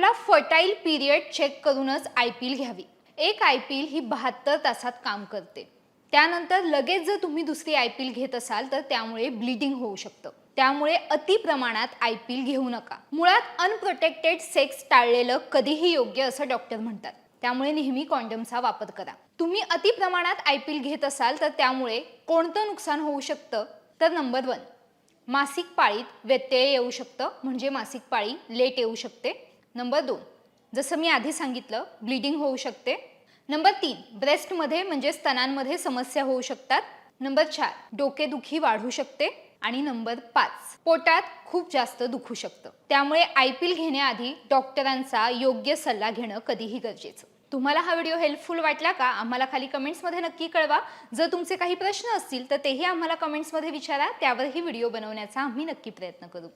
आपला fertile period check करूनच I P L घ्यावी. एक आय पी एल ही बहात्तर तासात काम करते. त्यानंतर लगेच जर तुम्ही दुसरी आय पी एल घेत असाल तर त्यामुळे ब्लिडिंग होऊ शकतं. त्यामुळे अति प्रमाणात आय पी एल घेऊ नका. मुळात अनप्रोटेक्टेड सेक्स टाळलेलं कधीही योग्य असं डॉक्टर म्हणतात. त्यामुळे नेहमी कॉन्डमचा वापर करा. तुम्ही अति प्रमाणात आय पी एल घेत असाल तर त्यामुळे कोणतं नुकसान होऊ शकतं? तर नंबर वन मासिक पाळीत व्यत्यय येऊ शकतं म्हणजे मासिक पाळी लेट येऊ शकते. नंबर दोन जसं मी आधी सांगितलं ब्लिडिंग होऊ शकते. नंबर तीन ब्रेस्टमध्ये म्हणजे स्तनांमध्ये समस्या होऊ शकतात. नंबर चार डोकेदुखी वाढू शकते. आणि नंबर पाच पोटात खूप जास्त दुखू शकतं. त्यामुळे आय पी एल घेण्याआधी डॉक्टरांचा योग्य सल्ला घेणं कधीही गरजेचं. तुम्हाला हा व्हिडिओ हेल्पफुल वाटला का? आम्हाला खाली कमेंट्समध्ये नक्की कळवा. जर तुमचे काही प्रश्न असतील तर तेही आम्हाला कमेंट्समध्ये विचारा. त्यावरही व्हिडिओ बनवण्याचा आम्ही नक्की प्रयत्न करू.